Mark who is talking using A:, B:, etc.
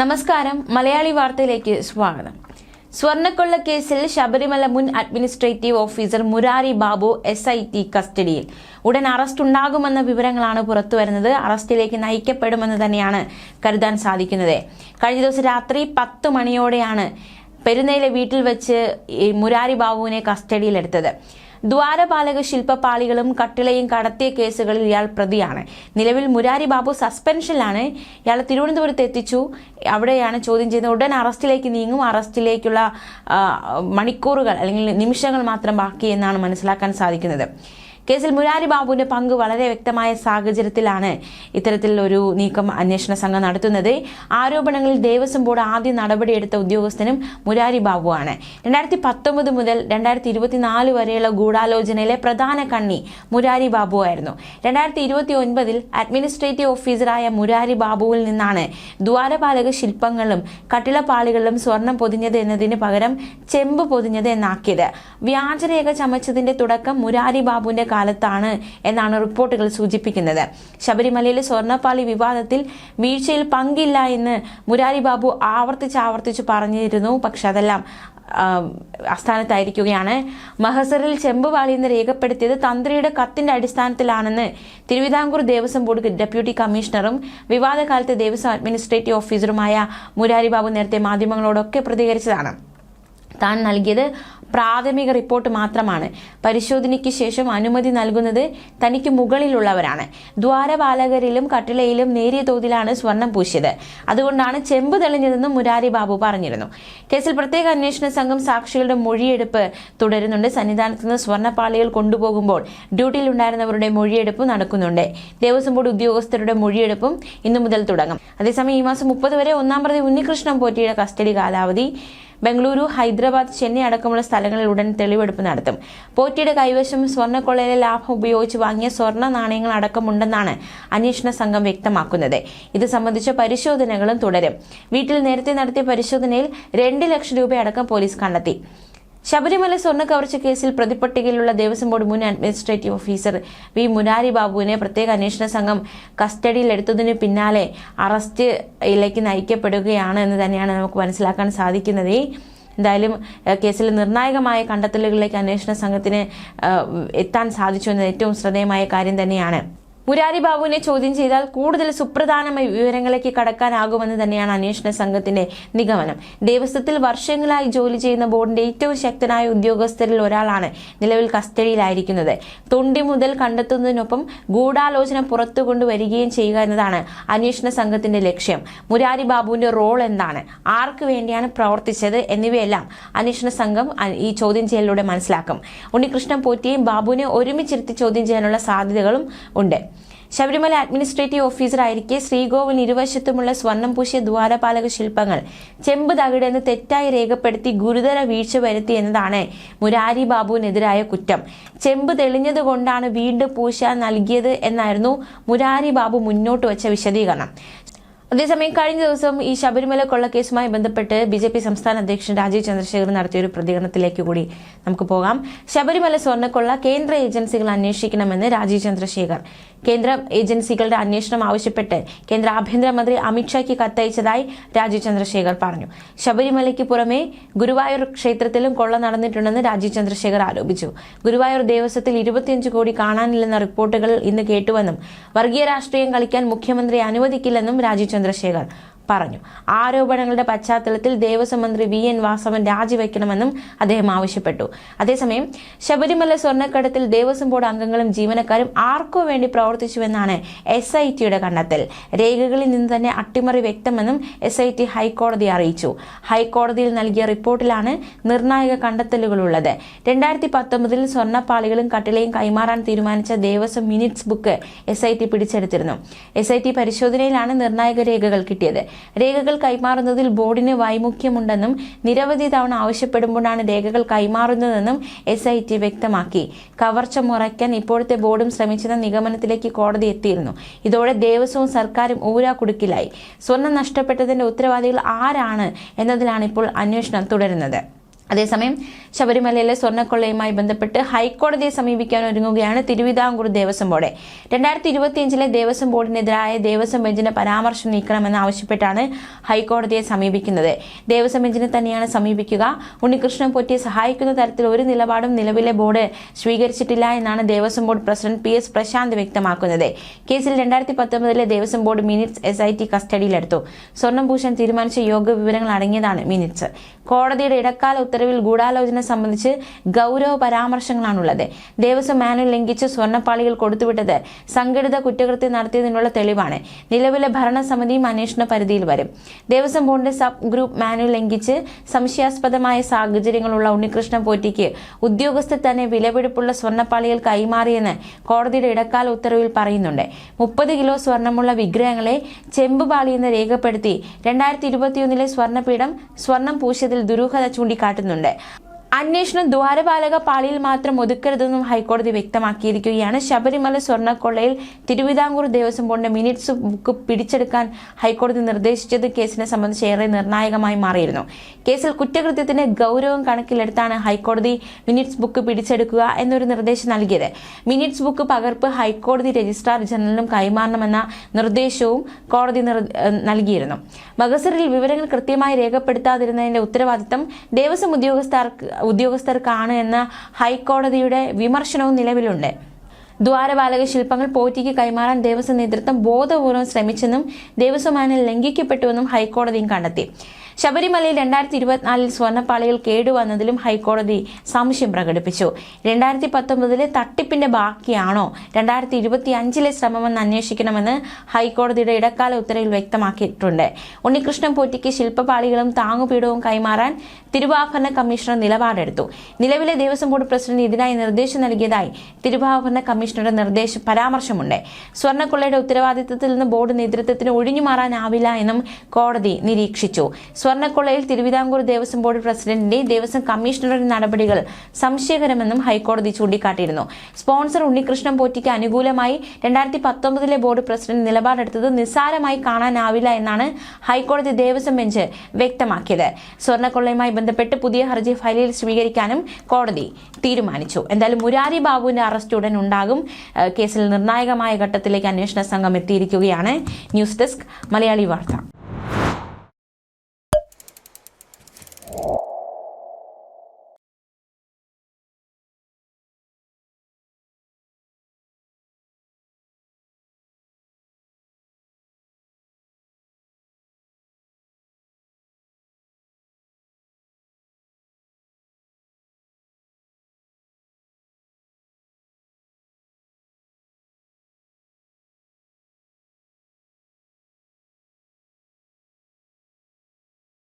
A: നമസ്കാരം. മലയാളി വാർത്തയിലേക്ക് സ്വാഗതം. സ്വർണക്കൊള്ള കേസിൽ ശബരിമല മുൻ administrative officer Murari Babu S I T കസ്റ്റഡിയിൽ. ഉടൻ അറസ്റ്റ് ഉണ്ടാകുമെന്ന വിവരങ്ങളാണ് പുറത്തുവരുന്നത്. അറസ്റ്റിലേക്ക് നയിക്കപ്പെടുമെന്ന് തന്നെയാണ് കരുതാൻ സാധിക്കുന്നത്. കഴിഞ്ഞ ദിവസം രാത്രി പത്ത് മണിയോടെയാണ് പെരുന്നയിലെ വീട്ടിൽ വെച്ച് മുരാരി ബാബുവിനെ കസ്റ്റഡിയിലെടുത്തത്. ദ്വാരപാലക ശില്പപാളികളും കട്ടിളയും കടത്തിയ കേസുകളിൽ ഇയാൾ പ്രതിയാണ്. നിലവിൽ മുരാരി ബാബു സസ്പെൻഷനിലാണ്. ഇയാളെ തിരുവനന്തപുരത്ത് എത്തിച്ചു. അവിടെയാണ് ചോദ്യം ചെയ്യുന്നത്. ഉടൻ അറസ്റ്റിലേക്ക് നീങ്ങും. അറസ്റ്റിലേക്കുള്ള മണിക്കൂറുകൾ അല്ലെങ്കിൽ നിമിഷങ്ങൾ മാത്രം ബാക്കി എന്നാണ് മനസ്സിലാക്കാൻ സാധിക്കുന്നത്. കേസിൽ മുരാരി ബാബുവിന്റെ പങ്ക് വളരെ വ്യക്തമായ സാഹചര്യത്തിലാണ് ഇത്തരത്തിലൊരു നീക്കം അന്വേഷണ സംഘം നടത്തുന്നത്. ആരോപണങ്ങളിൽ ദേവസ്വം ബോർഡ് ആദ്യം നടപടിയെടുത്ത ഉദ്യോഗസ്ഥനും മുരാരി ബാബുവാണ്. രണ്ടായിരത്തി പത്തൊമ്പത് മുതൽ രണ്ടായിരത്തി ഇരുപത്തിനാല് വരെയുള്ള ഗൂഢാലോചനയിലെ പ്രധാന കണ്ണി മുരാരി ബാബു ആയിരുന്നു. രണ്ടായിരത്തി ഇരുപത്തി ഒൻപതിൽ അഡ്മിനിസ്ട്രേറ്റീവ് ഓഫീസറായ മുരാരി ബാബുവിൽ നിന്നാണ് ദ്വാരപാലക ശില്പങ്ങളും കട്ടിളപ്പാളികളിലും സ്വർണം പൊതിഞ്ഞത് എന്നതിന് പകരം ചെമ്പ് പൊതിഞ്ഞത് എന്നാക്കിയത്. വ്യാജരേഖ ചമച്ചതിന്റെ തുടക്കം മുരാരി ബാബുവിന്റെ കാലത്താണ് എന്നാണ് റിപ്പോർട്ടുകൾ സൂചിപ്പിക്കുന്നത്. ശബരിമലയിലെ സ്വർണപ്പാളി വിവാദത്തിൽ വീഴ്ചയിൽ പങ്കില്ല എന്ന് മുരാരി ബാബു ആവർത്തിച്ച് ആവർത്തിച്ച് പറഞ്ഞിരുന്നു. പക്ഷെ അതെല്ലാം ആസ്ഥാനത്തായിരിക്കുകയാണ്. മഹസറിൽ ചെമ്പുപാളി എന്ന് രേഖപ്പെടുത്തിയത് തന്ത്രിയുടെ കത്തിന്റെ അടിസ്ഥാനത്തിലാണെന്ന് തിരുവിതാംകൂർ ദേവസ്വം ബോർഡ് ഡെപ്യൂട്ടി കമ്മീഷണറും വിവാദകാലത്തെ ദേവസ്വം അഡ്മിനിസ്ട്രേറ്റീവ് ഓഫീസറുമായ മുരാരി ബാബു നേരത്തെ മാധ്യമങ്ങളോടൊക്കെ പ്രതികരിച്ചതാണ്. താൻ നൽകിയത് പ്രാഥമിക റിപ്പോർട്ട് മാത്രമാണ്. പരിശോധനയ്ക്ക് ശേഷം അനുമതി നൽകുന്നത് തനിക്ക് മുകളിലുള്ളവരാണ്. ദ്വാരപാലകരിലും കട്ടിളയിലും നേരിയ തോതിലാണ് സ്വർണം പൂശിയത്. അതുകൊണ്ടാണ് ചെമ്പ് തെളിഞ്ഞതെന്നും മുരാരി ബാബു പറഞ്ഞിരുന്നു. കേസിൽ പ്രത്യേക അന്വേഷണ സംഘം സാക്ഷികളുടെ മൊഴിയെടുപ്പ് തുടരുന്നുണ്ട്. സന്നിധാനത്ത് നിന്ന് സ്വർണപ്പാളികൾ കൊണ്ടുപോകുമ്പോൾ ഡ്യൂട്ടിയിലുണ്ടായിരുന്നവരുടെ മൊഴിയെടുപ്പ് നടക്കുന്നുണ്ട്. ദേവസ്വം ബോർഡ് ഉദ്യോഗസ്ഥരുടെ മൊഴിയെടുപ്പും ഇന്നു മുതൽ തുടങ്ങും. അതേസമയം ഈ മാസം മുപ്പത് വരെ ഒന്നാം പ്രതി ഉണ്ണികൃഷ്ണൻ പോറ്റിയുടെ കസ്റ്റഡി കാലാവധി ബംഗളൂരു ഹൈദരാബാദ് ചെന്നൈ അടക്കമുള്ള സ്ഥലങ്ങളിൽ ഉടൻ തെളിവെടുപ്പ് നടത്തും. പോറ്റിയുടെ കൈവശം സ്വർണക്കൊള്ളയിലെ ലാഭം ഉപയോഗിച്ച് വാങ്ങിയ സ്വർണ നാണയങ്ങൾ അടക്കമുണ്ടെന്നാണ് അന്വേഷണ സംഘം വ്യക്തമാക്കുന്നത്. ഇത് സംബന്ധിച്ച പരിശോധനകളും തുടരും. വീട്ടിൽ നേരത്തെ നടത്തിയ പരിശോധനയിൽ രണ്ട് ലക്ഷം രൂപയടക്കം പോലീസ് കണ്ടെത്തി. ശബരിമല സ്വർണ കവർച്ച കേസിൽ പ്രതിപട്ടികയിലുള്ള ദേവസ്വം ബോർഡ് മുൻ അഡ്മിനിസ്ട്രേറ്റീവ് ഓഫീസർ വി മുരാരി ബാബുവിനെ പ്രത്യേക അന്വേഷണ സംഘം കസ്റ്റഡിയിലെടുത്തതിന് പിന്നാലെ അറസ്റ്റിലേക്ക് നയിക്കപ്പെടുകയാണ് എന്ന് തന്നെയാണ് നമുക്ക് മനസ്സിലാക്കാൻ സാധിക്കുന്നത്. എന്തായാലും കേസിൽ നിർണായകമായ കണ്ടെത്തലുകളിലേക്ക് അന്വേഷണ സംഘത്തിന് എത്താൻ സാധിച്ചു എന്നത് ഏറ്റവും ശ്രദ്ധേയമായ കാര്യം തന്നെയാണ്. മുരാരി ബാബുവിനെ ചോദ്യം ചെയ്താൽ കൂടുതൽ സുപ്രധാനമായ വിവരങ്ങളിലേക്ക് കടക്കാനാകുമെന്ന് തന്നെയാണ് അന്വേഷണ സംഘത്തിന്റെ നിഗമനം. ദേവസ്വത്തിൽ വർഷങ്ങളായി ജോലി ചെയ്യുന്ന ബോർഡിന്റെ ഏറ്റവും ശക്തനായ ഉദ്യോഗസ്ഥരിൽ ഒരാളാണ് നിലവിൽ കസ്റ്റഡിയിലായിരിക്കുന്നത്. തൊണ്ടി മുതൽ കണ്ടെത്തുന്നതിനൊപ്പം ഗൂഢാലോചന പുറത്തു കൊണ്ടുവരികയും ചെയ്യുക എന്നതാണ് അന്വേഷണ സംഘത്തിന്റെ ലക്ഷ്യം. മുരാരി ബാബുവിന്റെ റോൾ എന്താണ്? ആർക്ക് വേണ്ടിയാണ് പ്രവർത്തിച്ചത്? എന്നിവയെല്ലാം അന്വേഷണ സംഘം ഈ ചോദ്യം ചെയ്യലിലൂടെ മനസ്സിലാക്കും. ഉണ്ണികൃഷ്ണൻ പോറ്റിയും ബാബുവിനെ ഒരുമിച്ചിരുത്തി ചോദ്യം ചെയ്യാനുള്ള സാധ്യതകളും ഉണ്ട്. ശബരിമല അഡ്മിനിസ്ട്രേറ്റീവ് ഓഫീസറായിരിക്കെ ശ്രീകോവിൽ ഇരുവശത്തുമുള്ള സ്വർണം പൂശിയ ദ്വാരപാലക ശില്പങ്ങൾ ചെമ്പ് തകിടെന്ന് തെറ്റായി രേഖപ്പെടുത്തി ഗുരുതര വീഴ്ച വരുത്തി എന്നതാണ് മുരാരി ബാബുവിനെതിരായ കുറ്റം. ചെമ്പ് തെളിഞ്ഞതുകൊണ്ടാണ് വീണ്ടും പൂശാൻ നൽകിയത് എന്നായിരുന്നു മുരാരി ബാബു മുന്നോട്ട് വെച്ച വിശദീകരണം. അതേസമയം കഴിഞ്ഞ ദിവസം ഈ ശബരിമല കൊള്ളക്കേസുമായി ബന്ധപ്പെട്ട് ബി ജെ പി സംസ്ഥാന അധ്യക്ഷൻ രാജീവ് ചന്ദ്രശേഖർ നടത്തിയ ഒരു പ്രതികരണത്തിലേക്ക് കൂടി നമുക്ക് പോകാം. ശബരിമല സ്വർണക്കൊള്ള കേന്ദ്ര ഏജൻസികൾ അന്വേഷിക്കണമെന്ന് രാജീവ് ചന്ദ്രശേഖർ. കേന്ദ്ര ഏജൻസികളുടെ അന്വേഷണം ആവശ്യപ്പെട്ട് കേന്ദ്ര ആഭ്യന്തരമന്ത്രി അമിത്ഷായ്ക്ക് കത്തയച്ചതായി രാജീവ് ചന്ദ്രശേഖർ പറഞ്ഞു. ശബരിമലയ്ക്ക് പുറമെ ഗുരുവായൂർ ക്ഷേത്രത്തിലും കൊള്ള നടന്നിട്ടുണ്ടെന്ന് രാജീവ് ചന്ദ്രശേഖർ ആരോപിച്ചു. ഗുരുവായൂർ ദേവസ്വത്തിൽ ഇരുപത്തിയഞ്ച് കോടി കാണാനില്ലെന്ന റിപ്പോർട്ടുകൾ ഇന്ന് കേട്ടുവെന്നും വർഗീയ രാഷ്ട്രീയം കളിക്കാൻ മുഖ്യമന്ത്രി അനുവദിക്കില്ലെന്നും രാജീവ് ചന്ദ്രശേഖർ. പറഞ്ഞു. ആരോപണങ്ങളുടെ പശ്ചാത്തലത്തിൽ ദേവസ്വം മന്ത്രി വി. എൻ. വാസവൻ രാജിവെക്കണമെന്നും അദ്ദേഹം ആവശ്യപ്പെട്ടു. അതേസമയം ശബരിമല സ്വർണക്കടത്തിൽ ദേവസ്വം ബോർഡ് അംഗങ്ങളും ജീവനക്കാരും ആർക്കോ വേണ്ടി പ്രവർത്തിച്ചുവെന്നാണ് എസ് ഐ ടിയുടെ കണ്ടെത്തൽ. രേഖകളിൽ നിന്ന് തന്നെ അട്ടിമറി വ്യക്തമെന്നും എസ് ഐ ടി ഹൈക്കോടതിയെ അറിയിച്ചു. ഹൈക്കോടതിയിൽ നൽകിയ റിപ്പോർട്ടിലാണ് നിർണായക കണ്ടെത്തലുകൾ ഉള്ളത് രണ്ടായിരത്തി പത്തൊമ്പതിൽ സ്വർണപ്പാളികളും കട്ടിലയും കൈമാറാൻ തീരുമാനിച്ച Devaswom minutes book S I T പിടിച്ചെടുത്തിരുന്നു. S I T പരിശോധനയിലാണ് നിർണായക രേഖകൾ കിട്ടിയത്. രേഖകൾ കൈമാറുന്നതിൽ ബോർഡിന് വൈമുഖ്യമുണ്ടെന്നും നിരവധി തവണ ആവശ്യപ്പെടുമ്പോഴാണ് രേഖകൾ കൈമാറുന്നതെന്നും എസ് ഐ ടി വ്യക്തമാക്കി. കവർച്ച മുറയ്ക്കാൻ ഇപ്പോഴത്തെ ബോർഡും ശ്രമിച്ചെന്ന നിഗമനത്തിലേക്ക് കോടതി എത്തിയിരുന്നു. ഇതോടെ ദേവസ്വവും സർക്കാരും ഊരാക്കുടുക്കിലായി സ്വർണം നഷ്ടപ്പെട്ടതിന്റെ ഉത്തരവാദികൾ ആരാണ് എന്നതിലാണ് ഇപ്പോൾ അന്വേഷണം തുടരുന്നത്. അതേസമയം ശബരിമലയിലെ സ്വർണക്കൊള്ളയുമായി ബന്ധപ്പെട്ട് ഹൈക്കോടതിയെ സമീപിക്കാൻ ഒരുങ്ങുകയാണ് തിരുവിതാംകൂർ ദേവസ്വം ബോർഡ്. രണ്ടായിരത്തി ഇരുപത്തിയഞ്ചിലെ ദേവസ്വം ബോർഡിനെതിരായ ദേവസ്വം ബെഞ്ചിന്റെ പരാമർശം നീക്കണമെന്ന് ആവശ്യപ്പെട്ടാണ് ഹൈക്കോടതിയെ സമീപിക്കുന്നത്. ദേവസ്വം ബെഞ്ചിനെ തന്നെയാണ് സമീപിക്കുക. ഉണ്ണികൃഷ്ണൻ പൊറ്റിയെ സഹായിക്കുന്ന തരത്തിൽ ഒരു നിലപാടും നിലവിലെ ബോർഡ് സ്വീകരിച്ചിട്ടില്ല എന്നാണ് Devaswom board president P S Prashanth വ്യക്തമാക്കുന്നത്. കേസിൽ രണ്ടായിരത്തി പത്തൊമ്പതിലെ Devaswom board minutes S I T കസ്റ്റഡിയിലെടുത്തു. സ്വർണഭൂഷൺ തീരുമാനിച്ച യോഗ വിവരങ്ങൾ അടങ്ങിയതാണ് മിനിറ്റ്സ്. കോടതിയുടെ ഇടക്കാല ഉത്തരവിൽ ഗൂഢാലോചന സംബന്ധിച്ച് ഗൗരവ പരാമർശങ്ങളാണുള്ളത്. ദേവസ്വം മാനുവൽ ലംഘിച്ച് സ്വർണപ്പാളികൾ കൊടുത്തുവിട്ടത് സംഘടിത കുറ്റകൃത്യം നടത്തിയതിനുള്ള തെളിവാണ്. നിലവിലെ ഭരണസമിതിയും അന്വേഷണ പരിധിയിൽ വരും. ദേവസ്വം ബോർഡിന്റെ സബ് ഗ്രൂപ്പ് മാനുവൽ ലംഘിച്ച് സംശയാസ്പദമായ സാഹചര്യങ്ങളുള്ള ഉണ്ണികൃഷ്ണൻ പോറ്റിക്ക് ഉദ്യോഗസ്ഥർ തന്നെ വിലപിടിപ്പുള്ള സ്വർണപ്പാളികൾ കൈമാറിയെന്ന് കോടതിയുടെ ഇടക്കാല ഉത്തരവിൽ പറയുന്നുണ്ട്. മുപ്പത് കിലോ സ്വർണമുള്ള വിഗ്രഹങ്ങളെ ചെമ്പുപാളിയെന്ന് രേഖപ്പെടുത്തി രണ്ടായിരത്തി ഇരുപത്തിയൊന്നിലെ സ്വർണപീഠം സ്വർണം പൂശിയതിൽ ദുരൂഹത ചൂണ്ടിക്കാട്ടുന്നുണ്ട് അന്വേഷണം ദ്വാരപാലക പാളിയിൽ മാത്രം ഒതുക്കരുതെന്നും ഹൈക്കോടതി വ്യക്തമാക്കിയിരിക്കുകയാണ്. ശബരിമല സ്വർണക്കൊള്ളയിൽ തിരുവിതാംകൂർ ദേവസ്വം ബോർഡിന്റെ മിനിറ്റ്സ് ബുക്ക് പിടിച്ചെടുക്കാൻ ഹൈക്കോടതി നിർദ്ദേശിച്ചത് കേസിനെ സംബന്ധിച്ച് ഏറെ നിർണായകമായി മാറിയിരുന്നു. കേസിൽ കുറ്റകൃത്യത്തിന്റെ ഗൗരവം കണക്കിലെടുത്താണ് ഹൈക്കോടതി മിനിറ്റ്സ് ബുക്ക് പിടിച്ചെടുക്കുക എന്നൊരു നിർദ്ദേശം നൽകിയത്. മിനിറ്റ്സ് ബുക്ക് പകർപ്പ് ഹൈക്കോടതി രജിസ്ട്രാർ ജനറലിനും കൈമാറണമെന്ന നിർദ്ദേശവും കോടതി നൽകിയിരുന്നു. മഗസറിൽ വിവരങ്ങൾ കൃത്യമായി രേഖപ്പെടുത്താതിരുന്നതിന്റെ ഉത്തരവാദിത്തം ദേവസ്വം ഉദ്യോഗസ്ഥർക്ക് ഉദ്യോഗസ്ഥർക്കാണ് എന്ന ഹൈക്കോടതിയുടെ വിമർശനവും നിലവിലുണ്ട്. ദ്വാരപാലക ശില്പങ്ങൾ പോറ്റിക്ക് കൈമാറാൻ ദേവസ്വം നേതൃത്വം ബോധപൂർവം ശ്രമിച്ചെന്നും ദേവസ്വം മാനിൽ ലംഘിക്കപ്പെട്ടുവെന്നും ഹൈക്കോടതിയും കണ്ടെത്തി. ശബരിമലയിൽ രണ്ടായിരത്തി ഇരുപത്തിനാലിൽ സ്വർണപ്പാളികൾ കേടുവന്നതിലും ഹൈക്കോടതി സംശയം പ്രകടിപ്പിച്ചു. രണ്ടായിരത്തി പത്തൊമ്പതിലെ തട്ടിപ്പിന്റെ ബാക്കിയാണോ രണ്ടായിരത്തി ഇരുപത്തി അഞ്ചിലെ ശ്രമമെന്ന് അന്വേഷിക്കണമെന്ന് ഹൈക്കോടതിയുടെ ഇടക്കാല ഉത്തരവിൽ വ്യക്തമാക്കിയിട്ടുണ്ട്. ഉണ്ണികൃഷ്ണൻ പോറ്റിക്ക് ശില്പപാളികളും താങ്ങുപീഠവും കൈമാറാൻ തിരുവാഭരണ കമ്മീഷണർ നിലപാടെടുത്തു. നിലവിലെ ദേവസ്വം ബോർഡ് പ്രസിഡന്റ് ഇതിനായി നിർദ്ദേശം നൽകിയതായി തിരുവാഭരണ കമ്മീഷണറുടെ നിർദ്ദേശ പരാമർശമുണ്ട്. സ്വർണക്കൊള്ളയുടെ ഉത്തരവാദിത്തത്തിൽ നിന്ന് ബോർഡ് നേതൃത്വത്തിന് ഒഴിഞ്ഞുമാറാനാവില്ല എന്നും കോടതി നിരീക്ഷിച്ചു. സ്വർണക്കൊള്ളയിൽ തിരുവിതാംകൂർ ദേവസ്വം ബോർഡ് പ്രസിഡന്റിന്റെ ദേവസ്വം കമ്മീഷണറുടെ നടപടികൾ സംശയകരമെന്നും ഹൈക്കോടതി ചൂണ്ടിക്കാട്ടിയിരുന്നു. സ്പോൺസർ ഉണ്ണികൃഷ്ണൻ പോറ്റിക്ക് അനുകൂലമായി രണ്ടായിരത്തി പത്തൊമ്പതിലെ ബോർഡ് പ്രസിഡന്റ് നിലപാടെടുത്തത് നിസ്സാരമായി കാണാനാവില്ല എന്നാണ് ഹൈക്കോടതി ദേവസ്വം ബെഞ്ച് വ്യക്തമാക്കിയത്. സ്വർണക്കൊള്ളയുമായി ബന്ധപ്പെട്ട് പുതിയ ഹർജി ഫയലിൽ സ്വീകരിക്കാനും കോടതി തീരുമാനിച്ചു. എന്തായാലും മുരാരി ബാബുവിന്റെ അറസ്റ്റ് ഉടൻ ഉണ്ടാകും. കേസിൽ നിർണായകമായ ഘട്ടത്തിലേക്ക് അന്വേഷണ സംഘം എത്തിയിരിക്കുകയാണ്. ന്യൂസ് ഡെസ്ക് മലയാളി വാർത്ത.